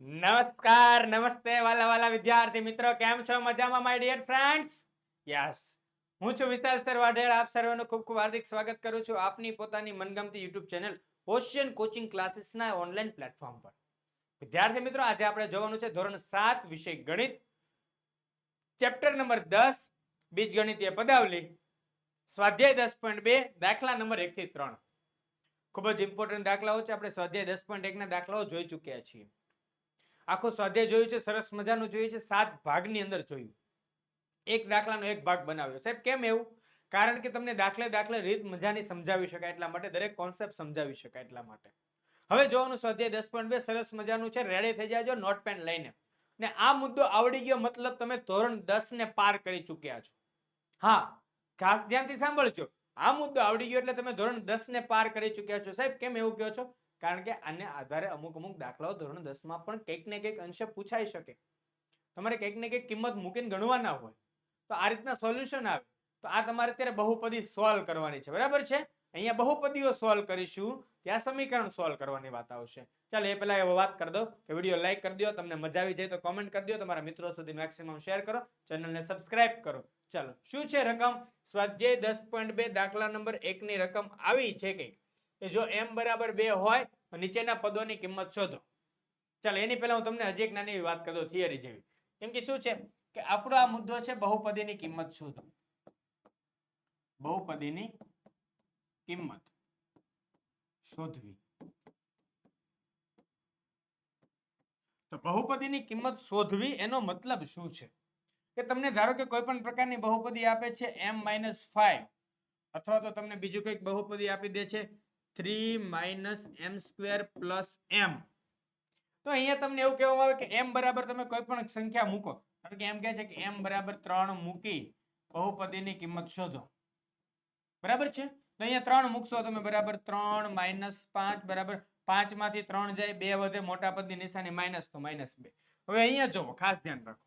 નમસ્કાર, નમસ્તે વાલા વાલા વિદ્યાર્થી મિત્રો, કેમ છો? મજામાં માય ડિયર ફ્રેન્ડ્સ યસ હું છું વિશાલ સર વાઢેર આપ સર્વેનું ખૂબ ખૂબ હાર્દિક સ્વાગત કરું છું આપની પોતાની મનગમતી યુટ્યુબ ચેનલ ઓશિયન કોચિંગ ક્લાસીસના ઓનલાઈન પ્લેટફોર્મ પર. વિદ્યાર્થી મિત્રો, આજે આપણે જોવાનું છે ધોરણ સાત વિષય ગણિત. ચેપ્ટર નંબર દસ બીજ ગણિતીય પદાવલી. સ્વાધ્યાય દસ પોઈન્ટ બે, દાખલા નંબર એક થી ત્રણ. ખૂબ જ ઇમ્પોર્ટન્ટ દાખલાઓ છે. આપણે સ્વાધ્યાય દસ પોઈન્ટ એકના દાખલાઓ જોઈ ચૂક્યા છીએ. આખું સ્વાધ્યાય જોયું છે, સરસ મજાનું જોયું છે, સાત ભાગની અંદર જોયું. એક દાખલાનો એક ભાગ બનાવ્યો. સાહેબ, કેમ એવું? કારણ કે તમને દાખલે દાખલે રીત મજાની સમજાવી શકાય એટલા માટે, દરેક કોન્સેપ્ટ સમજાવી શકાય એટલા માટે. હવે જોવાનું સ્વાધ્યાય દસ પોઈન્ટ બે, સરસ મજાનું છે રેડી થઈ જાજો નોટ પેન લઈને. ને આ મુદ્દો આવડી ગયો, મતલબ તમે ધોરણ દસ ને પાર કરી ચૂક્યા છો. હા, ખાસ ધ્યાનથી સાંભળજો. આ મુદ્દો આવડી ગયો એટલે તમે ધોરણ દસ ને પાર કરી ચૂક્યા છો. સાહેબ, કેમ એવું કહો છો? કારણ કે આને આધારે અમુક અમુક દાખલાઓ ધોરણ દસમાં પણ કંઈક ને કંઈક અંશે પૂછાઈ શકે. તમારે કંઈક ને કંઈક કિંમત મૂકીને ગણવાના હોય, તો આ રીતના સોલ્યુશન આવે. તો આ તમારે અત્યારે બહુપદી સોલ્વ કરવાની છે. બરાબર છે? અહીંયા બહુપદીઓ સોલ્વ કરીશું, ત્યાં સમીકરણ સોલ્વ કરવાની વાત આવશે. ચાલો એ પહેલા એવો વાત કરી દો, કે વીડિયો લાઈક કરી દો, તમને મજા આવી જાય તો કોમેન્ટ કરી દો, તમારા મિત્રો સુધી મેક્સિમમ શેર કરો ચેનલને સબસ્ક્રાઇબ કરો. ચાલો, શું છે રકમ? સ્વાધ્યાય દસ પોઈન્ટ બે, દાખલા નંબર એકની રકમ આવી છે કંઈક? જો એમ બરાબર બે હોય નીચેના પદોની કિંમત શોધો. ચાલો, એની પહેલા હું તમને હજી એક નાની વાત કરી થિયરી જેવી. કેમ કે શું છે? કે આપણો આ મુદ્દો છે બહુપદીની કિંમત શોધો. બહુપદીની કિંમત શોધવી. તો બહુપદીની કિંમત શોધવી એનો મતલબ શું છે? કે તમને ધારો કે કોઈ પણ પ્રકારની બહુપદી આપે છે m માઇનસ ફાઈવ અથવા તો તમને બીજું કંઈક બહુપદી આપી દે છે તો અહીંયા તમને એવું કહેવામાં આવે કે એમ બરાબર તમે કોઈ પણ સંખ્યા મૂકો. કારણ કે એમ કહે છે કે એમ બરાબર ત્રણ મૂકી બહુપદીની કિંમત શોધો. બરાબર છે? તો અહીંયા ત્રણ મૂકશો તમે બરાબર ત્રણ માઇનસ પાંચ બરાબર પાંચમાંથી ત્રણ જાય, બે વધે, મોટા પદની નિશાની માઇનસ તો માઇનસ બે. હવે અહીંયા જુઓ ખાસ ધ્યાન રાખો.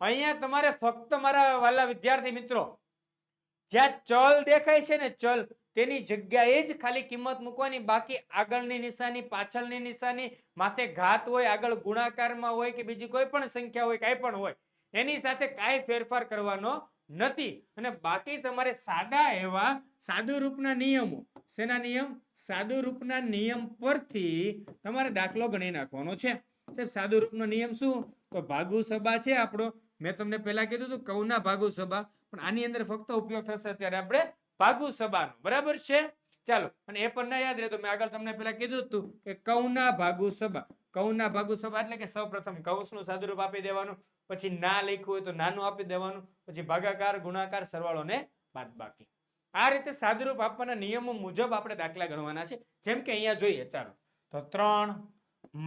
અહીંયા તમારે ફક્ત મારા વાલા વિદ્યાર્થી મિત્રો, જ્યાં ચલ દેખાય છે ને ચલ તેની જગ્યાએ જ ખાલી કિંમત મૂકવાની, બાકી આગળની નિશાની, પાછળની નિશાની, માથે ઘાત હોય, આગળ ગુણાકારમાં હોય કે બીજી કોઈ પણ સંખ્યા હોય, કાંઈ પણ હોય, એની સાથે કાંઈ ફેરફાર કરવાનો નથી. અને બાકી તમારે સાદા એવા સાદુ રૂપના નિયમો, શેના નિયમ? સાદુ રૂપના નિયમ પરથી તમારે દાખલો ગણી નાખવાનો છે. સાહેબ, સાદુ રૂપનો નિયમ શું? તો ભાગુ સભા છે આપણો. મેં તમને પહેલા કીધું હતું, કૌના ભાગુ સભા. પણ આની અંદર ફક્ત ઉપયોગ થશે, અત્યારે આપણે ભાગુ સભાનો બરાબર છે? ચાલો, અને એ પણ ના યાદ રહે તો મેં આગળ તમને પેલા કીધું હતું કે કૌના ભાગુ સભા કૌના ભાગુ સભા એટલે કે સૌપ્રથમ કૌશનું સાદુરૂપ આપી દેવાનું, પછી ના લખ્યું હોય તો નાનું આપી દેવાનું, પછી ભાગાકાર, ગુણાકાર સરવાળો ને બાદબાકી આ રીતે સાદુરૂપ આપવાના નિયમો મુજબ આપણે દાખલા ગણવાના છે. જેમ કે અહીંયા જોઈએ, ચાલો. તો ત્રણ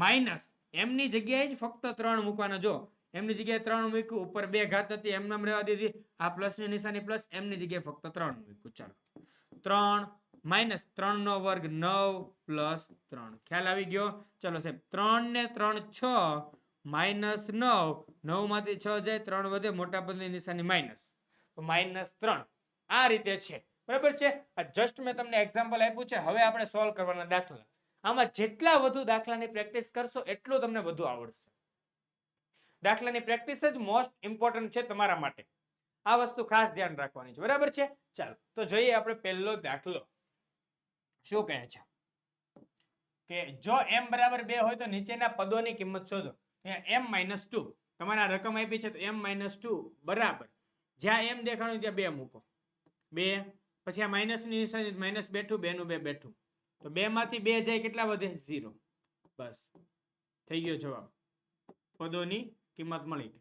માઇનસ, એમની જગ્યાએ જ ફક્ત ત્રણ મૂકવાના. જો એમની જગ્યાએ ત્રણ મૂક્યું, ઉપર બે ઘાત હતી એમ નામ રહેવા દીધી. આ પ્લસની નિશાની પ્લસ એમની જગ્યાએ ફક્ત ત્રણ મૂક્યું. ચાલો. ત્રણ માઇનસ ત્રણ નો વર્ગ નવ પ્લસ ત્રણ. ખ્યાલ આવી ગયો? ચલો સાહેબ, ત્રણ ને ત્રણ છ માઇનસ નવ. નવમાંથી છ જાય, ત્રણ વધે, મોટા પદની નિશાની માઇનસ તો માઇનસ ત્રણ. આ રીતે છે. બરાબર છે? આ જસ્ટ મેં તમને એક્ઝામ્પલ આપ્યું છે. હવે આપણે સોલ્વ કરવાના દાખલા. આમાં જેટલા વધુ દાખલાની પ્રેક્ટિસ કરશો, એટલું તમને વધુ આવડશે. દાખલાની પ્રેક્ટિસ જ મોસ્ટ ઇમ્પોર્ટન્ટ છે તમારા માટે. આ વસ્તુ ખાસ ધ્યાન રાખવાની છે. બરાબર છે? ચાલો, તો જોઈએ આપણે પહેલો દાખલો. શું કહે છે? કે જો એમ બરાબર બે હોય તો નીચેના પદોની કિંમત શોધો. એમ માઇનસ ટુ તમારે રકમ આપી છે તો એમ માઇનસ ટુ બરાબર. જ્યાં એમ દેખાણું ત્યાં બે મૂકો. બે. પછી આ માઇનસની નિશાની માઇનસ બેઠું બે નું બે બેઠું. તો બે માંથી બે જાય, કેટલા વધે? ઝીરો બસ. થઈ ગયો જવાબ. પદોની કિંમત મળી.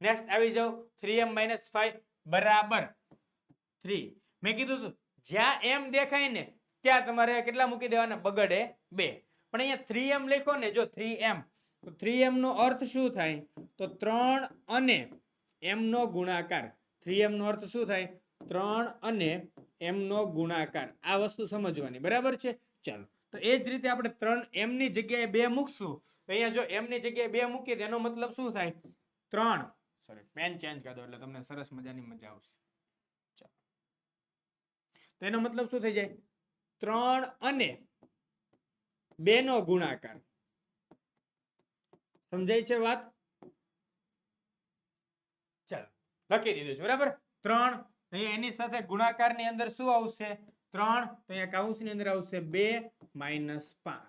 નેક્સ્ટ આવી જાઓ થ્રી એમ માઇનસ ફાઈવ બરાબર. થ્રી મેં કીધું હતું જ્યાં એમ દેખાય ને, ત્યાં તમારે કેટલા મૂકી દેવાના? બગડે બે. પણ અહીંયા થ્રી એમ લખો ને, જો થ્રી એમ તો થ્રી એમનો અર્થ શું થાય? તો ત્રણ અને એમનો ગુણાકાર. થ્રી એમનો અર્થ શું થાય? ત્રણ અને એમનો ગુણાકાર. આ વસ્તુ સમજવાની. બરાબર છે? ચાલો. તો એ જ રીતે આપણે ત્રણ એમની જગ્યાએ બે મૂકશું. તો અહીંયા જો એમની જગ્યાએ બે મૂકીએ તો એનો મતલબ શું થાય? ત્રણ. સોરી પેન ચેન્જ કરી દો એટલે તમને સરસ મજાની મજા આવશે. તો એનો મતલબ શું થઈ જાય? ત્રણ અને બે નો ગુણાકાર. સમજાય છે વાત? ચાલો, લખી દીધું છે, બરાબર? ત્રણ. અહીંયા એની સાથે ગુણાકારની અંદર શું આવશે? ત્રણ, તો અહીંયા કાઉન્સની અંદર આવશે બે માઇનસ પાંચ.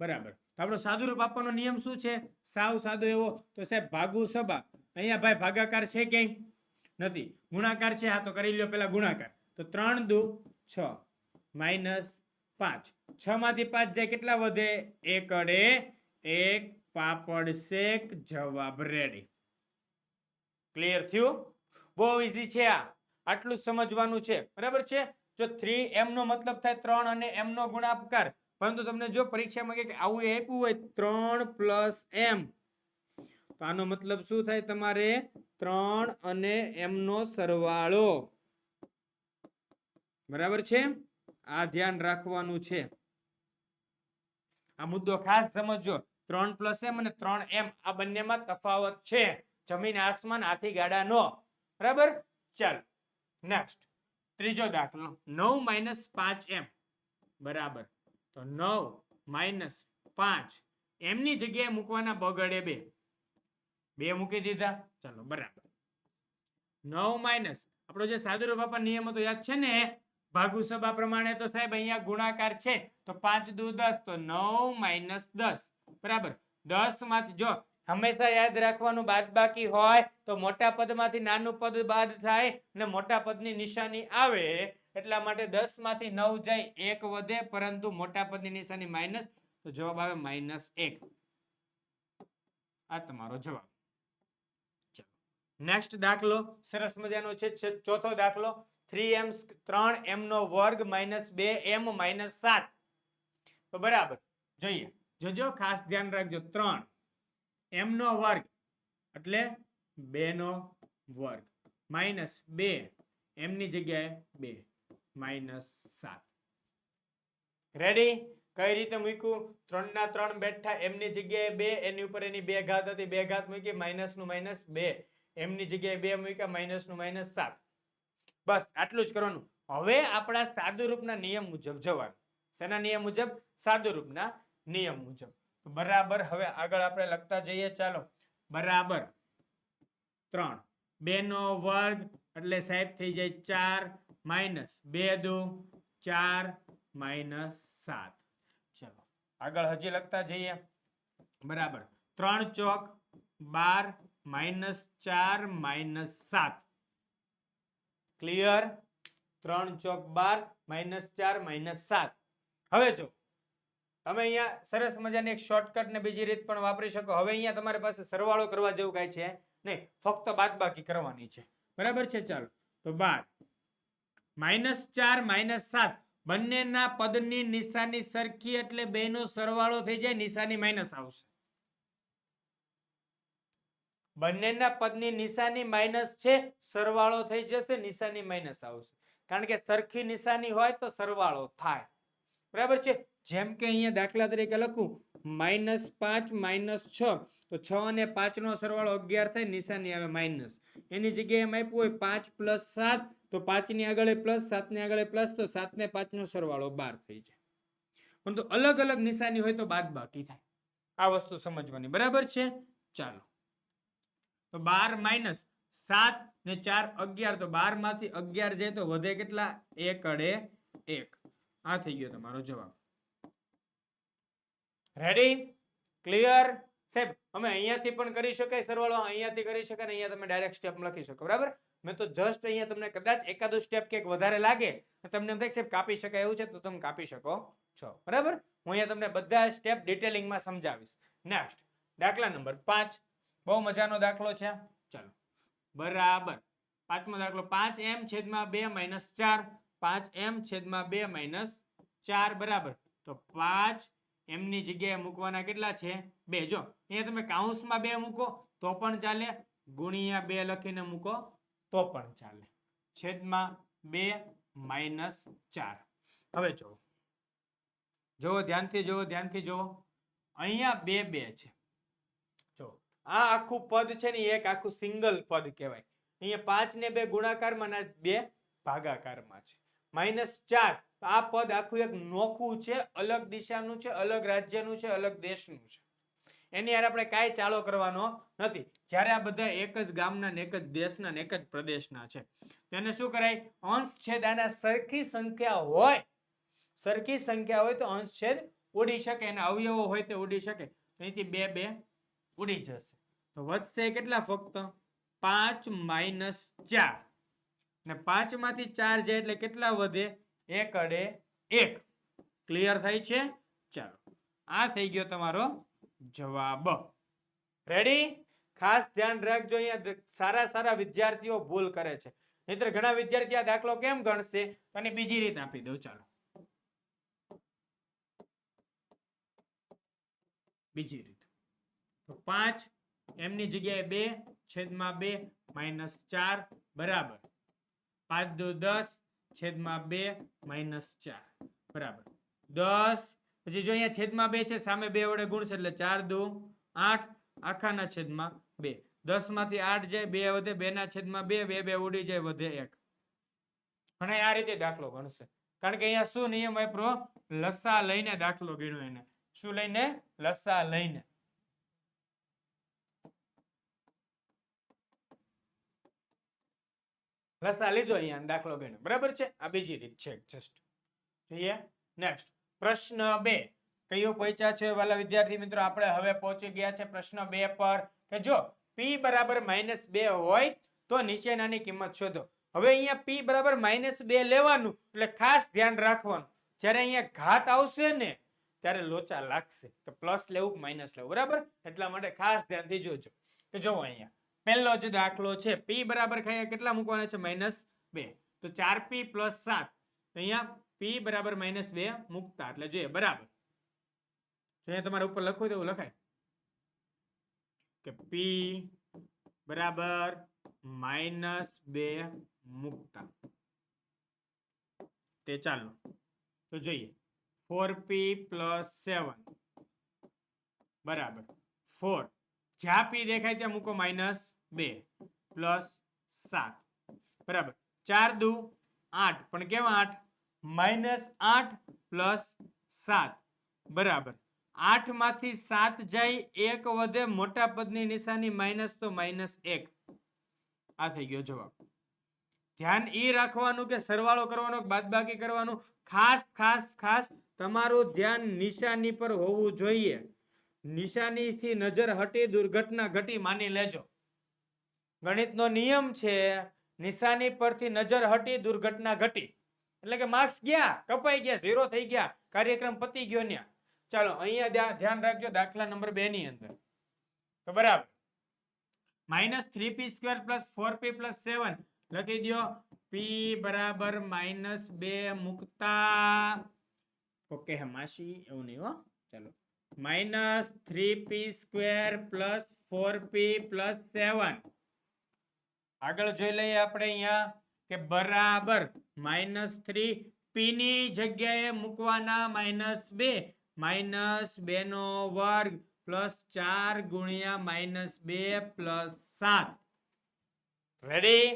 બરાબર. તો આપણો સાદુરૂપ આપવાનો નિયમ શું છે? સાવ સાદો એવો. તો સાહેબ, ભાગુ સભા. અહીંયા ભાઈ ભાગાકાર છે ક્યાંય? નથી. ગુણાકાર છે? હા, તો કરી લ્યો પેલા ગુણાકાર. તો ત્રણ દુ છ માઇનસ પાંચ. છ માંથી પાંચ જાય કેટલા વધે? એક અડે એક. પાપડ શેક. જવાબ રેડી ક્લિયર થયું? બહુ ઈઝી છે આ. આટલું સમજવાનું છે. બરાબર છે? જો થ્રી એમનો મતલબ થાય ત્રણ અને એમનો ગુણાકાર. પરંતુ તમને જો પરીક્ષામાં કે આવું આપ્યું હોય ત્રણ પ્લસ એમ તો આનો મતલબ શું થાય તમારે? ત્રણ અને એમનો સરવાળો. બરાબર છે? આ ધ્યાન રાખવાનું છે. આ મુદ્દો ખાસ સમજજો. ત્રણ પ્લસ એમ અને ત્રણ એમ આ બંનેમાં તફાવત છે. જમીન, આસમાન, હાથી ગાડાનો બરાબર? ચાલ નેક્સ્ટ ત્રીજો દાખલો, નવ માઇનસ પાંચ એમ. બરાબર. તો નવ માઇનસ પાંચ એમની જગ્યાએ મૂકવાના બગડે બે. બે મૂકી દીધા? ચલો, બરાબર. નવ માઇનસ, આપણો જે સાદુરૂપ બાપા નિયમ હતો, યાદ છે ને? ભાગુ સભા પ્રમાણે તો સાહેબ અહીંયા ગુણાકાર છે. તો પાંચ દુ દસ, તો નવ માઇનસ દસ. બરાબર. દસમાંથી જો હંમેશા યાદ રાખવાનું બાદ બાકી હોય તો મોટા પદમાંથી નાનું પદ બાદ થાય ને મોટા પદની નિશાની આવે એટલા માટે દસમાંથી નવ જાય એક વધે, પરંતુ મોટા પદની નિશાની માઇનસ, તો જવાબ આવે માઇનસ એક. આ તમારો જવાબ. નેક્સ્ટ દાખલો, સરસ મજાનો છે ચોથો દાખલો. થ્રી એમ ત્રણ એમ નો વર્ગ માઇનસ બે એમ માઇનસ સાત. તો બરાબર, જોઈએ. જોજો, ખાસ ધ્યાન રાખજો. ત્રણ. એમ નો વર્ગ એટલે બે નો વર્ગ. માઇનસ બે, એમની જગ્યાએ બે. માઇનસ સાત. રેડી કઈ રીતે મૂક્યું? ત્રણ ના ત્રણ બેઠા, એમની જગ્યાએ બે, એની ઉપર એની બે ઘાત હતી. બે ઘાત મૂકી માઇનસનું માઇનસ બે. એમની જગ્યાએ બે મૂક્યા માઇનસનું માઇનસ સાત. બસ, આટલું જ કરવાનું. હવે આપણા સાદુરૂપના નિયમ મુજબ જવાનું. શેના નિયમ મુજબ? સાદુરૂપના નિયમ મુજબ. બરાબર, હવે આગળ આપણે લખતા જઈએ, ચાલો. બરાબર. ત્રણ. બે નો વર્ગ, એટલે સાહેબ થઈ જાય ચાર માઇનસ બે દો ચાર માઇનસ સાત. ચલો, આગળ હજી લખતા જઈએ. બરાબર. ત્રણ ચોક બાર માઇનસ ચાર માઇનસ સાત. ક્લિયર? ત્રણ ચોક બાર માઇનસ ચાર માઇનસ સાત. હવે જો તમે અહીંયા સરસ મજાની એક શોર્ટકટ ને બીજી રીત પણ વાપરી શકો. હવે અહીંયા તમારી પાસે સરવાળો કરવા જેવું કાંઈ છે નહીં, ફક્ત બાદબાકી કરવાની છે. બરાબર છે? ચાલો. તો બાર. માઇનસ ચાર માઇનસ સાત. બંનેના પદની નિશાની સરખી એટલે બેનો સરવાળો થઈ જાય, નિશાની માઇનસ આવશે. બંનેના પદની નિશાની માઇનસ છે, સરવાળો થઈ જશે, નિશાની માઇનસ આવશે. કારણ કે સરખી નિશાની હોય તો સરવાળો થાય. બરાબર છે? જેમ કે અહીંયા દાખલા તરીકે લખું, માઇનસ પાંચ, માઇનસ છ. તો છ અને પાંચનો સરવાળો અગિયાર થાય, નિશાની આવે માઇનસ. એની જગ્યાએ એમ આપ્યું હોય પાંચ પ્લસ સાત, તો પાંચની આગળ પ્લસ, સાતની આગળ પ્લસ, તો સાતને પાંચનો સરવાળો બાર થઈ જાય. પરંતુ અલગ અલગ નિશાની હોય તો બાદ બાકી થાય. આ વસ્તુ સમજવાની. બરાબર છે? ચાલો. તો બાર માઇનસ સાત ને ચાર અગિયાર, તો બારમાંથી અગિયાર જાય તો વધે કેટલા? એક અડે એક. આ થઈ ગયો તમારો જવાબ. રેડી ક્લિયર સાહેબ, અમે અહીંયાથી પણ કરી શકાય, સરવાળો અહીંયાથી કરી શકાય ને અહીંયા તમે ડાયરેક્ટ સ્ટેપ લખી શકો, બરાબર? મેં તો જસ્ટ અહીંયા તમને કદાચ એકાદું સ્ટેપ ક્યાંક વધારે લાગે તમને એમ થાય સાહેબ કાપી શકાય એવું છે, તો તમે કાપી શકો છો, બરાબર? હું અહીંયા તમને બધા સ્ટેપ ડિટેલિંગમાં સમજાવીશ. નેક્સ્ટ દાખલા નંબર પાંચ. બહુ મજાનો દાખલો છે ચાલો. બરાબર. પાંચમો દાખલો, પાંચ એમ છેદમાં બે માઇનસ ચાર, પાંચ એમ છેદમાં બે માઇનસ ચાર, બરાબર. તો પાંચ એમની જગ્યાએ મૂકવાના કેટલા છે? બે. જો, અહીંયા તમે કાઉન્સમાં બે મૂકો, તો પણ ચાલે. ગુણ્યા બે લખીને મૂકો, તો પણ ચાલે. છેદમાં બે માઇનસ ચાર. હવે જુઓ જુઓ, ધ્યાનથી જુઓ ધ્યાનથી જુઓ. અહીંયા બે બે છે. જો, આ આખું પદ છે ને એક આખું સિંગલ પદ કહેવાય. અહીંયા પાંચ ને બે ગુણાકારમાં બે ભાગાકારમાં છે. માઇનસ ચાર. તો આ પદ આખું એક નોખું છે, અલગ દિશાનું છે, અલગ રાજ્યનું છે, અલગ દેશનું છે. એની યાર આપણે કાંઈ ચાલો કરવાનો નથી. જ્યારે આ બધા એક જ ગામના ને એક જ દેશના ને એક જ પ્રદેશના છે. તેને શું કરાય? અંશ છેદ આના સરખી સંખ્યા હોય, સરખી સંખ્યા હોય તો અંશ છેદ ઉડી શકે. અને અવયવો હોય તે ઉડી શકે. અહીંથી બે બે ઉડી જશે. તો વધશે કેટલા ફક્ત? પાંચ માઇનસ ચાર. ને પાંચમાંથી ચાર જાય એટલે કેટલા વધે? એક અડે એક. ક્લિયર થાય છે? ચાલો. આ થઈ ગયો તમારો જવાબ. રેડી ખાસ ધ્યાન રાખજો અહીંયા સારા સારા વિદ્યાર્થીઓ ભૂલ કરે છે. નહીતર ઘણા વિદ્યાર્થી આ દાખલો કેમ ગણશે? તો બીજી રીત આપી દઉં. ચાલો. બીજી રીત. તો પાંચ, એમની જગ્યાએ બે, છેદમાં બે, માઇનસ ચાર, બરાબર. પાંચ દો દસ, છેદમાં બે, માઇનસ ચાર. બરાબર. દસ, પછી જો અહીંયા છેદમાં બે છે, સામે બે વડે ગુણ છે, એટલે ચાર દુ આઠ, આખાના છેદમાં બે. દસમાંથી આઠ જાય, બે વધે બે ના છેદમાં બે બે બે ઉડી જાય, વધે એક. અને આ રીતે દાખલો ગણશે. કારણ કે અહીંયા શું નિયમ વાપરો લસા લઈને દાખલો ગણ્યો એને. શું લઈને? લસા લઈને. લસા લીધો અહીંયા દાખલો ગણ્યો. બરાબર છે? આ બીજી રીત છે. જસ્ટ જોઈએ. નેક્સ્ટ પ્રશ્ન બે. કયો પહોંચ્યા છે? વાલા વિદ્યાર્થી મિત્રો, આપણે હવે પહોંચી ગયા છે પ્રશ્ન બે પર. કે જો p બરાબર માઇનસ બે હોય તો નીચેનાની કિંમત શોધો. હવે અહીંયા p બરાબર માઇનસ બે લેવાનું, એટલે ખાસ ધ્યાન રાખવાનું. જ્યારે અહીંયા ઘાત આવશે ને, ત્યારે લોચા લાગશે. કે પ્લસ લેવું માઇનસ લેવું? બરાબર? એટલા માટે ખાસ ધ્યાનથી જોજો. કે જો અહીંયા પહેલો જે દાખલો છે. P બરાબર ખાયા કેટલા મૂકવાના છે? માઇનસ બે. તો ચાર પી પ્લસ સાત. તો અહીંયા p બરાબર માઇનસ બે મૂકતા. એટલે જોઈએ, બરાબર. જો અહીંયા તમારે ઉપર લખવું તો એવું લખાય. કે p બરાબર માઇનસ બે મૂકતા. તે ચાલો. તો જોઈએ. ફોર પી પ્લસ સેવન બરાબર. ફોર જ્યાં પી દેખાય ત્યાં મૂકો માઇનસ બે પ્લસ સાત. બરાબર. ચાર દુ આઠ. પણ કેવા આઠ? માઇનસ આઠ પ્લસ સાત. બરાબર. આઠમાંથી સાત જાય એક વધે મોટા પદની નિશાની માઇનસ તો માઇનસ એક. આ થઈ ગયો જવાબ. ધ્યાન એ રાખવાનું કે સરવાળો કરવાનો બાદબાકી કરવાનું? ખાસ ખાસ ખાસ તમારું ધ્યાન નિશાની પર હોવું જોઈએ. નિશાનીથી નજર હટી દુર્ઘટના ઘટી માની લેજો. ગણિતનો નિયમ છે, નિશાની પરથી નજર હટી, દુર્ઘટના ઘટી. એટલે કે માર્ક્સ ગયા, કપાઈ ગયા ઝીરો થઈ ગયા, કાર્યક્રમ પતી ગયો ન્યા. ચાલો, અહીંયા ધ્યાન રાખજો દાખલા નંબર બે ની અંદર. તો બરાબર. Minus three P square plus four P plus seven લખી દો પી બરાબર માઇનસ બે મુકતા ઓકે, હે, માસી, એવું નહીં, હો. ચાલો. Minus three P square plus four P plus seven આગળ જોઈ લઈએ આપણે અહીંયા કે બરાબર માઇનસ થ્રી પી ની જગ્યાએ મૂકવાના માઇનસ બે. માઇનસ બે નો વર્ગ પ્લસ ચાર ગુણ્યા માઇનસ બે પ્લસ સાત. રેડી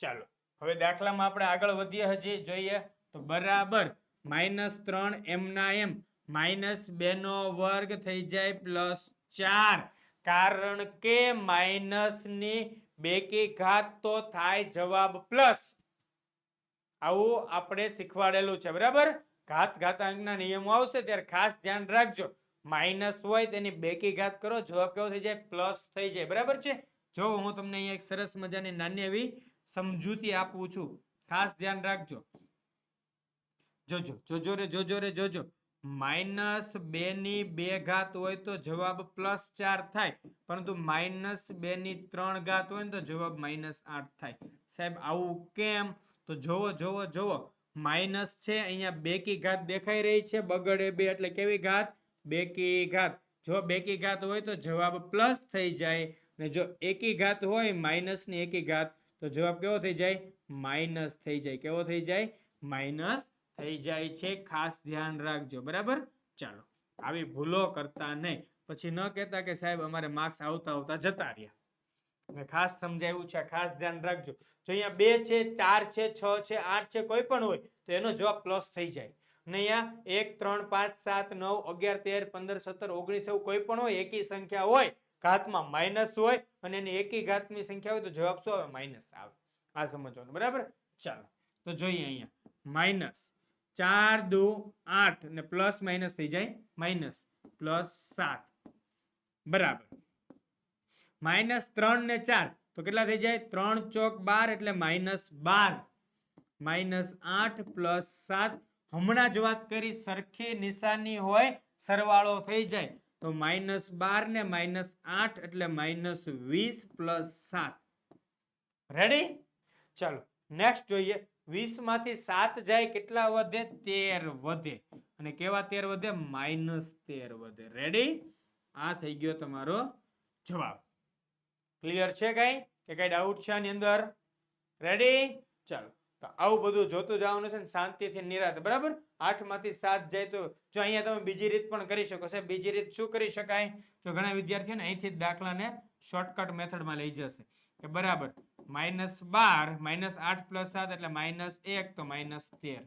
ચાલો. હવે દાખલામાં આપણે આગળ વધીએ હજી, જોઈએ. તો બરાબર માઇનસ ત્રણ એમના એમ. માઇનસ બે નો વર્ગ થઈ જાય પ્લસ ચાર. કારણ કે માઇનસની બેકી ઘાત તો થાય જવાબ પ્લસ. આવું આપણે શીખવાડેલું છે, બરાબર? ઘાત ઘાતાંકના નિયમો આવશે, ત્યારે ખાસ ધ્યાન રાખજો. માઇનસ હોય તેની બેકી ઘાત કરો, જવાબ કેવો થઈ જાય? પ્લસ થઈ જાય, બરાબર છે? જો હું તમને અહીંયા એક સરસ મજાની નાની એવી સમજૂતી આપું છું, ખાસ ધ્યાન રાખજો. જોજો જોજો રે જોજો રે, જોજો. માઇનસ બે ની બે ઘાત હોય તો જવાબ પ્લસ ચાર થાય. પરંતુ માઇનસ બે ની ત્રણ ઘાત હોય તો જવાબ માઇનસ આઠ થાય. સાહેબ, આવું કેમ? તો જોવો જોવો જોવો. માઇનસ છે, અહીંયા બેકી ઘાત દેખાઈ રહી છે. બગડે બે એટલે કેવી ઘાત? બેકી ઘાત. જો બેકી ઘાત હોય તો જવાબ પ્લસ થઈ જાય. ને જો એકી ઘાત હોય માઇનસની એકી ઘાત, તો જવાબ કેવો થઈ જાય? માઇનસ થઈ જાય. કેવો થઈ જાય? માઇનસ થઈ જાય છે, ખાસ ધ્યાન રાખજો. બરાબર? ચાલો. આવી ભૂલો કરતા નહીં. પછી ન કહેતા કે સાહેબ અમારે માર્ક્સ આવતા આવતા જતા રહ્યા. અને ખાસ સમજાવ્યું છે, ખાસ ધ્યાન રાખજો. જો અહીંયા બે છે, ચાર છે, છ છે, આઠ છે, કોઈ પણ હોય, તો એનો જવાબ પ્લસ થઈ જાય. અને અહીંયા એક, ત્રણ, પાંચ, સાત, નવ, અગિયાર, તેર, પંદર, સત્તર, ઓગણીસ એવું કોઈ પણ હોય, એકી સંખ્યા હોય, ઘાતમાં માઇનસ હોય, અને એની એકી ઘાતની સંખ્યા હોય તો જવાબ શું આવે? માઇનસ આવે. આ સમજવાનું. બરાબર? ચાલો. તો જોઈએ અહીંયા. માઇનસ ચાર દો આઠ ને પ્લસ માઇનસ થઈ જાય માઇનસ પ્લસ સાત. બરાબર. માઇનસ ત્રણ ને ચાર, તો કેટલા થઈ જાય? ત્રણ ચોક બાર એટલે માઇનસ બાર. માઇનસ આઠ પ્લસ સાત. હમણાં જ વાત કરી, સરખી નિશાની હોય, સરવાળો થઈ જાય. તો માઇનસ બાર ને માઇનસ આઠ એટલે માઇનસ વીસ પ્લસ સાત. રેડી ચાલો નેક્સ્ટ જોઈએ. વીસમાંથી સાત જાય કેટલા વધે? તેર વધે. અને કેવા તેર વધે? માઇનસ તેર વધે. રેડી આ થઈ ગયો તમારો જવાબ. ક્લિયર છે કઈ? કે કઈ ડાઉટ છે આની અંદર? રેડી ચાલો. તો આવું બધું જોતું જવાનું છે ને શાંતિથી નિરાત. બરાબર? આઠમાંથી સાત જાય તો જો અહીંયા તમે બીજી રીત પણ કરી શકો છો. બીજી રીત શું કરી શકાય? તો ઘણા વિદ્યાર્થીઓને અહીંથી દાખલાને શોર્ટકટ મેથડમાં લઈ જશે. કે બરાબર. માઇનસ બાર માઇનસ આઠ પ્લસ સાત એટલે માઇનસ એક, તો માઇનસ તેર.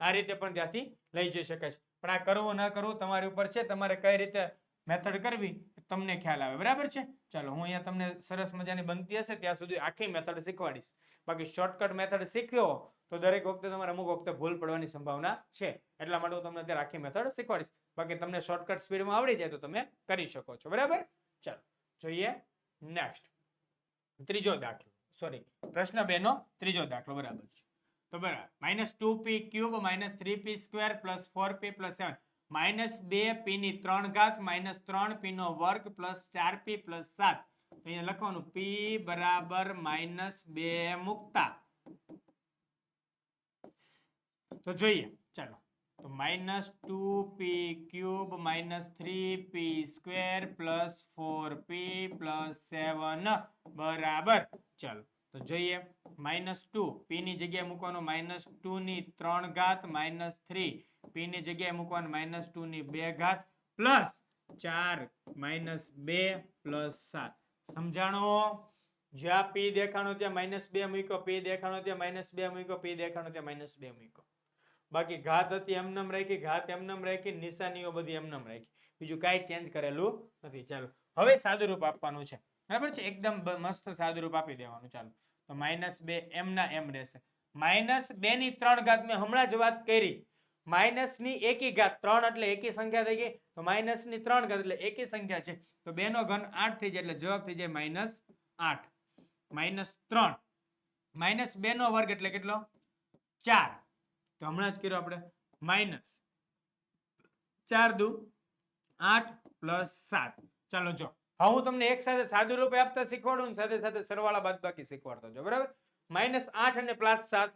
આ રીતે પણ ત્યાંથી લઈ જઈ શકાય છે. પણ આ કરવું ન કરવું તમારી ઉપર છે, તમારે કઈ રીતે મેથડ કરવી, તમને ખ્યાલ આવે. બરાબર છે? ચાલો, હું અહીંયા તમને સરસ મજાની બનતી હશે, ત્યાં સુધી આખી મેથડ શીખવાડીશ. બાકી શોર્ટકટ મેથડ શીખ્યો, તો દરેક વખતે તમારે અમુક વખતે ભૂલ પડવાની સંભાવના છે. એટલા માટે હું તમને અત્યારે આખી મેથડ શીખવાડીશ. બાકી તમને શોર્ટકટ સ્પીડમાં આવડી જાય તો તમે કરી શકો છો. બરાબર? ચાલો, જોઈએ નેક્સ્ટ ત્રીજો દાખલો. સોરી પ્રશ્ન બે નો ત્રીજો દાખલો. બરાબર છે. તો બરાબર minus two P cube minus three P square plus four P plus seven minus બે પી ની ત્રણ ઘાત માઇનસ ત્રણ પી નો વર્ગ પ્લસ ચાર પી પ્લસ સાત. અહીંયા લખવાનું પી બરાબર માઇનસ બે મુકતા. તો જોઈએ. ચાલો. તો minus two P cube minus three P square plus four P plus seven. બરાબર. ચાલો, તો જોઈએ. માઇનસ ટુ, પી ની જગ્યાએ મૂકવાનું માઇનસ ટુ ની ત્રણ ઘાત, માઇનસ થ્રી, પી ની જગ્યાએ મૂકવાનું માઇનસ ટુ ની બે ઘાત, પ્લસ ચાર, માઇનસ બે, પ્લસ સાત. સમજાણો? જ્યાં પી દેખાણો ત્યાં માઇનસ બે મૂક્યો, પી દેખાણો ત્યાં માઇનસ બે મૂક્યો, પી દેખાણો ત્યાં માઇનસ બે મૂક્યો. બાકી ઘાત હતી એમનેમ રાખી, ઘાત એમનેમ રાખી, નિશાનીઓ બધી એમનેમ રાખી. બીજું કાંઈ ચેન્જ કરેલું નથી. ચાલો, હવે સાદુરૂપ આપવાનું છે. બરાબર છે? એકદમ મસ્ત સાદુરૂપ આપી દેવાનું. ચાલો, તો માઇનસ બે એમના એમ રહેશે. માઇનસ બે ની ત્રણ ઘાત મેં હમણાં જ વાત કરી. માઇનસની એકી ઘાત, ત્રણ એટલે એકી સંખ્યા થઈ ગઈ. તો માઇનસની ત્રણ ઘાત એટલે એકી સંખ્યા છે. તો બે નો ઘન આઠ થઈ જાય એટલે જવાબ થઈ જાય માઇનસ આઠ. માઇનસ ત્રણ. માઇનસ બે નો વર્ગ એટલે કેટલો? ચાર. તો હમણાં જ કર્યો આપણે. માઇનસ ચાર દુ આઠ પ્લસ સાત. ચાલો જો, હવે હું તમને એક સાથે સાદુ રૂપે આપતા શીખવાડું સાથે સાથે સરવાળા બાદ બાકી શીખવાડતો જો, બરાબર? માઇનસ આઠ અને પ્લસ સાત.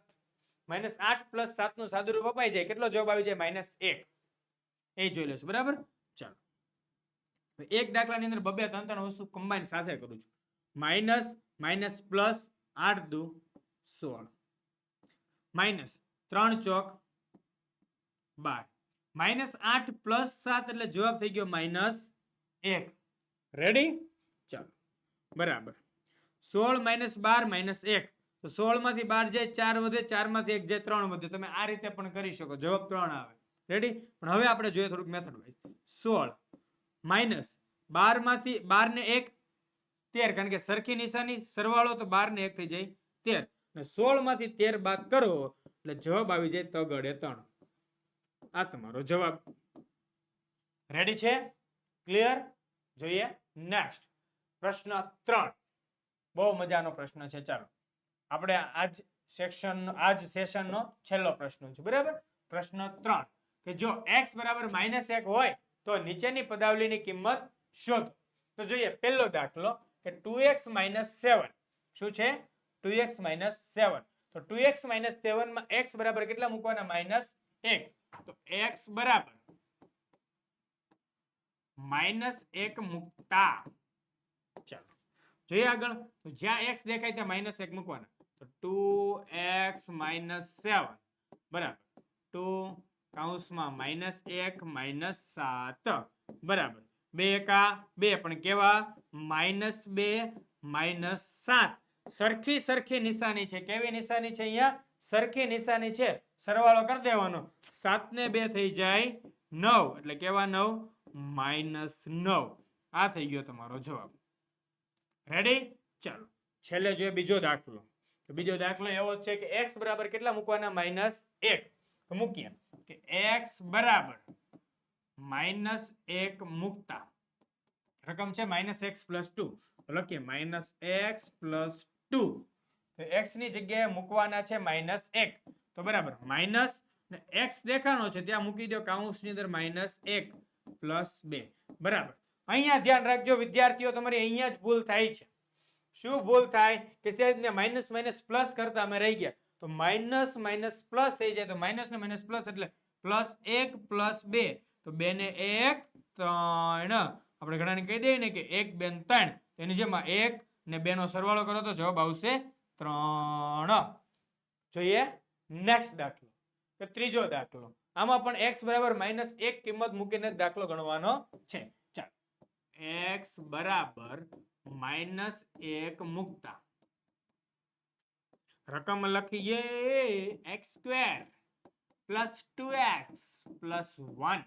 માઇનસ આઠ પ્લસ સાતનું સાદુ રૂપ અપાઈ જાય. કેટલો જવાબ આવી જાય? માઇનસ એક. એ જોઈ લેશું, બરાબર? ચાલો. એક દાખલાની અંદર બબે ત્રણ ત્રણ વસ્તુ કમ્બાઈન સાથે કરું છું. માઇનસ માઇનસ પ્લસ આઠ દુ સોળ. માઇનસ ત્રણ ચોક બાર. માઇનસ આઠ પ્લસ સાત એટલે જવાબ થઈ ગયો માઇનસ એક. રેડી ચાલો. બરાબર. સોળ માઇનસ બાર માઇનસ એક. તો સોળમાંથી બાર જાય, ચાર વધે ચારમાંથી એક જાય, ત્રણ વધે. તમે આ રીતે પણ કરી શકો. જવાબ ત્રણ આવે. રેડી પણ હવે આપણે જોઈએ થોડુંક મેથડ વાઇઝ સોળ માઇનસ બારમાંથી બાર ને એક, તેર. કારણ કે સરખી નિશાની, સરવાળો તો બાર ને એક થઈ જાય. તેર. સોળમાંથી તેર બાદ કરો એટલે જવાબ આવી જાય તગડે ત્રણ આ તમારો જવાબ. રેડી છે? ક્લિયર જોઈએ. નેક્સ્ટ પ્રશ્ન ત્રણ. બહુ મજાનો પ્રશ્ન છે, ચાલો. આપણે આજ સેક્શન આજ સેશનનો છેલ્લો પ્રશ્ન છે, બરાબર? પ્રશ્ન ત્રણ. કે જો x બરાબર માઇનસ એક હોય, તો નીચેની પદાવલીની કિંમત શોધો. તો જોઈએ, પહેલો દાખલો કે ટુ એક્સ માઇનસ સેવન શું છે? ટુ એક્સ માઇનસ સેવન તો ટુ એક્સ માઇનસ સેવનમાં એક્સ બરાબર કેટલા મૂકવાના? માઇનસ એક. તો એક્સ બરાબર માઇનસ એક મૂકતા. ચાલો. જોઈએ આગળ. તો જ્યાં એક્સ દેખાય ત્યાં માઇનસ એક મૂકવાના. તો ટુ એક્સ માઇનસ સેવન. બરાબર. ટુ કૌંસમાં માઇનસ એક માઇનસ સાત. બરાબર. બે એકા બે. પણ કેવા? માઇનસ બે માઇનસ સાત. સરખી સરખી નિશાની છે. કેવી નિશાની છે અહીંયા? સરખી નિશાની છે. સરવાળો કરી દેવાનો. સાત ને બે થઈ જાય નવ. એટલે કેવા નવ? માઇનસ નવ. આ થઈ ગયો તમારો જવાબ. રેડી ચાલો. છેલ્લે જોઈએ બીજો દાખલો. બીજો દાખલો એવો છે કે એક્સ બરાબર કેટલા મૂકવાના? માઇનસ એક. તો મૂકીએ. કે એક્સ બરાબર માઇનસ એક મૂકતા. રકમ છે માઇનસ એક્સ પ્લસ ટુ. લખીએ માઇનસ એક્સ પ્લસ ટુ. તો એક્સ જગ્યાએ મૂકવાના છે માઇનસ એક. તો બરાબર, માઇનસ એક્સ દેખાનો છે, ત્યાં મૂકી દો કાઉન્સની અંદર માઇનસ એક પ્લસ બે. બરાબર. અહીંયા ધ્યાન રાખજો વિદ્યાર્થીઓ, તમારી અહીંયા જ ભૂલ થાય છે. શું ભૂલ થાય? કે તે માઇનસ માઇનસ પ્લસ કરતા અમે રહી ગયા. તો માઇનસ માઇનસ પ્લસ થઈ જાય, તો માઇનસ ને માઇનસ પ્લસ એટલે પ્લસ એક પ્લસ બે. તો બે ને એક ત્રણ. આપણે ઘણાને કહી દઈએ ને કે એક બે ત્રણ. એની જેમાં એક ને બે નો સરવાળો કરો તો જવાબ આવશે ત્રણ. જોઈએ. નેક્સ્ટ દાખલો. કે ત્રીજો દાખલો. આમાં પણ x બરાબર માઇનસ એક કિંમત મૂકીને દાખલો ગણવાનો છે. ચાલો. x બરાબર માઇનસ એક મૂકતા. રકમ લખીએ. X square plus two X plus one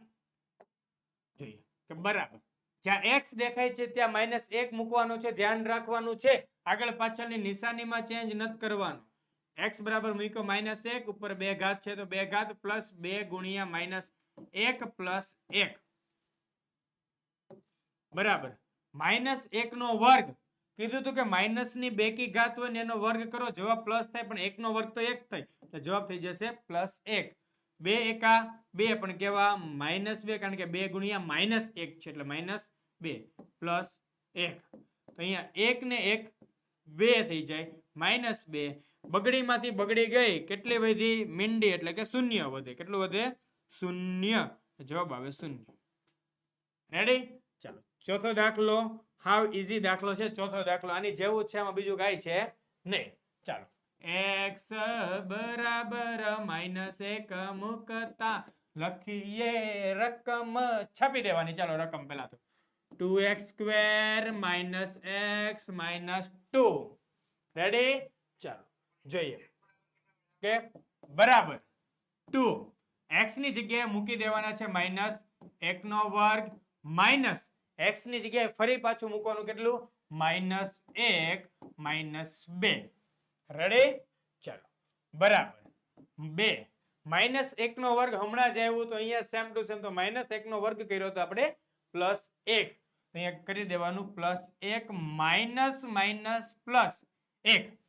જોઈએ. કે બરાબર. જ્યાં એક્સ દેખાય છે, ત્યાં માઇનસ એક મૂકવાનો છે, ધ્યાન રાખવાનું છે. આગળ પાછળની નિશાનીમાં ચેન્જ નથી કરવાનું. એક્સ બરાબર મૂક્યો માઇનસ એક, ઉપર બે ઘાત છે તો બે ઘાત પ્લસ બે ગુણ્યા માઇનસ એક પ્લસ એક. બરાબર. માઇનસ એક નો વર્ગ. કીધું હતું કે માઇનસની બેકી ઘાત હોય ને એનો વર્ગ કરો, જવાબ પ્લસ થાય પણ એક નો વર્ગ તો એક થાય એટલે જવાબ થઈ જશે પ્લસ એક. બે એકા બે પણ કેવા? માઇનસ બે, કારણ કે બે ગુણ્યા માઇનસ એક છે, એટલે માઇનસ બે પ્લસ એક. તો અહીંયા એક ને એક બે થઈ જાય, માઇનસ બે. બગડીમાંથી બગડી ગઈ, કેટલી વધી? મીંડી એટલે કે શૂન્ય વધે. કેટલું વધે? શૂન્ય. જવાબ આવે શૂન્ય. રેડી ચાલો. ચોથો દાખલો. હાવ ઈઝી દાખલો છે. ચોથો દાખલો. આની જેવું છે. આમાં બીજું કાંઈ છે નહીં. ચાલો. એક્સ બરાબર માઇનસ એક મુકતા લખીએ રકમ. છાપી દેવાની. ચાલો, રકમ પેલા તો. Two X square minus X minus two. Ready ચાલો, જોઈએ. કે બરાબર. ટુ. એક્સની જગ્યાએ મૂકી દેવાના છે માઇનસ એક નો વર્ગ માઇનસ એક્સની જગ્યાએ ફરી પાછું મૂકવાનું કેટલું? માઇનસ એક માઇનસ બે. રેડી ચાલો. બરાબર. બે. માઇનસ એક નો વર્ગ હમણાં જ આવ્યું તો અહીંયા સેમ ટુ સેમ તો માઇનસ એક વર્ગ કર્યો તો આપણે પ્લસ એક. અહીંયા કરી દેવાનું પ્લસ એક માઇનસ માઇનસ પ્લસ એક.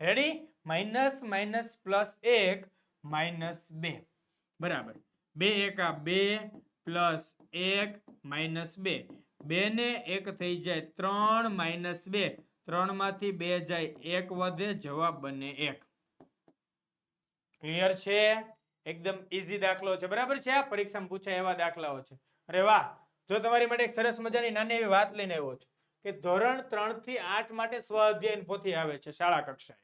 રેડી માઇનસ માઇનસ પ્લસ એક માઇનસ બે. બરાબર. બે એકા બે પ્લસ એક માઇનસ બે. બે ને એક થઈ જાય ત્રણ માઇનસ બે. ત્રણમાંથી બે જાય એક વધે, જવાબ બને એક. ક્લિયર છે? એકદમ ઈઝી દાખલો છે. બરાબર છે? આ પરીક્ષામાં પૂછાય એવા દાખલાઓ છે. અરે વાહ! જો તમારી માટે એક સરસ મજાની નાની એવી વાત લઈને આવ્યો છું કે ધોરણ ત્રણથી આઠ માટે સ્વ અધ્યયન પોથી આવે છે શાળા કક્ષાએ.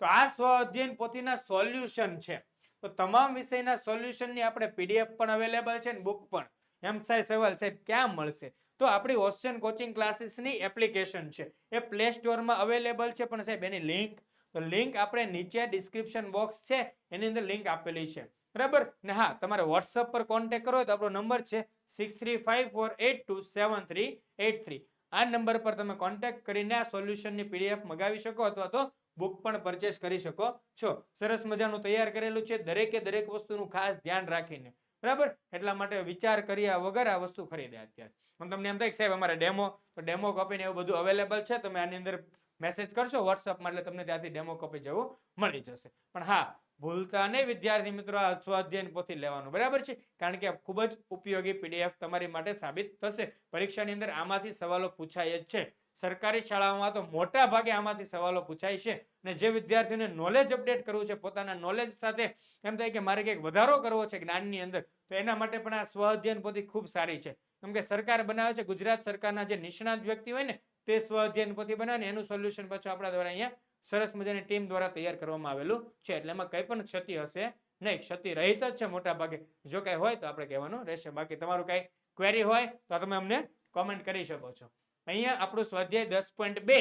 તો આ સ્વ અધ્યયન પોથીના સોલ્યુશન છે. તો તમામ વિષયના સોલ્યુશનની આપણે પીડીએફ પણ અવેલેબલ છે ને બુક પણ. એમ સાહેબ સવાલ, સાહેબ, ક્યાં મળશે? તો આપણી ઓશિયન કોચિંગ ક્લાસીસની એપ્લિકેશન છે. એ પ્લે સ્ટોરમાં અવેલેબલ છે પણ સાહેબ એની લિંક, તો લિંક આપણે નીચે ડિસ્ક્રિપ્શન બોક્સ છે, એની અંદર લિંક આપેલી છે. બરાબર? ને હા, તમારે વોટ્સઅપ પર કોન્ટેક્ટ હોય તો આપણો નંબર છે six three five four eight two seven three eight three આ નંબર પર તમે કોન્ટેક્ટ કરીને આ સોલ્યુશનની પીડીએફ મગાવી શકો અથવા તો બુક પણ પરચેસ કરી શકો છો. સરસ મજાનું તૈયાર કરેલું છે. દરેકે દરેક વસ્તુનું ખાસ ધ્યાન રાખીને. બરાબર? એટલા માટે વિચાર કર્યા વગર આ વસ્તુ ખરીદે અત્યારે. પણ તમને એમ થાય સાહેબ અમારે ડેમો તો ડેમો કોપી ને એવું બધું અવેલેબલ છે. તમે આની અંદર મેસેજ કરશો વોટ્સઅપમાં એટલે તમને ત્યાંથી ડેમો કોપી જેવું મળી જશે. પણ હા ભૂલતા નહીં વિદ્યાર્થી મિત્રો આ સ્વાધ્યાયન પોથી લેવાનું. બરાબર છે? કારણ કે ખૂબ જ ઉપયોગી પીડીએફ તમારી માટે સાબિત થશે. પરીક્ષાની અંદર આમાંથી સવાલો પૂછાય જ છે. સરકારી શાળાઓમાં તો મોટા ભાગે આમાંથી સવાલો પૂછાય છે. અને જે વિદ્યાર્થીઓને નોલેજ અપડેટ કરવું છે, પોતાના નોલેજ સાથે એમ થાય કે મારે કંઈક વધારો કરવો છે જ્ઞાનની અંદર, તો એના માટે પણ આ સ્વ પોથી ખૂબ સારી છે. કેમ કે સરકાર બનાવે છે, ગુજરાત સરકારના જે નિષ્ણાત વ્યક્તિ હોય ને, તે સ્વ અધ્યયન પોથી બનાવે ને એનું સોલ્યુશન પાછું આપણા દ્વારા અહીંયા સરસ મજાની ટીમ દ્વારા તૈયાર કરવામાં આવેલું છે. એટલે એમાં કંઈ પણ ક્ષતિ હશે નહીં. ક્ષતિ રહિત જ છે મોટા ભાગે. જો કંઈ હોય તો આપણે કહેવાનું રહેશે. બાકી તમારું કંઈ ક્વેરી હોય તો તમે અમને કોમેન્ટ કરી શકો છો. અહીંયા આપણું સ્વાધ્યાય દસ પોઈન્ટ બે.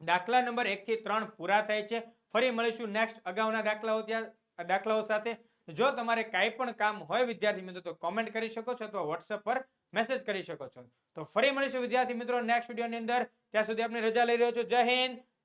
દાખલા નંબર એક થી ત્રણ પૂરા થાય છે. ફરી મળીશું નેક્સ્ટ અગાઉના દાખલાઓ ત્યાં, દાખલાઓ સાથે. જો તમારે કાંઈ પણ કામ હોય વિદ્યાર્થી મિત્રો તો કોમેન્ટ કરી શકો છો અથવા વોટ્સઅપ પર મેસેજ કરી શકો છો. તો ફરી મળીશું વિદ્યાર્થી મિત્રો નેક્સ્ટ વિડીયોની અંદર. ત્યાં સુધી આપણે રજા લઈ રહ્યો છું. જય હિન્દ.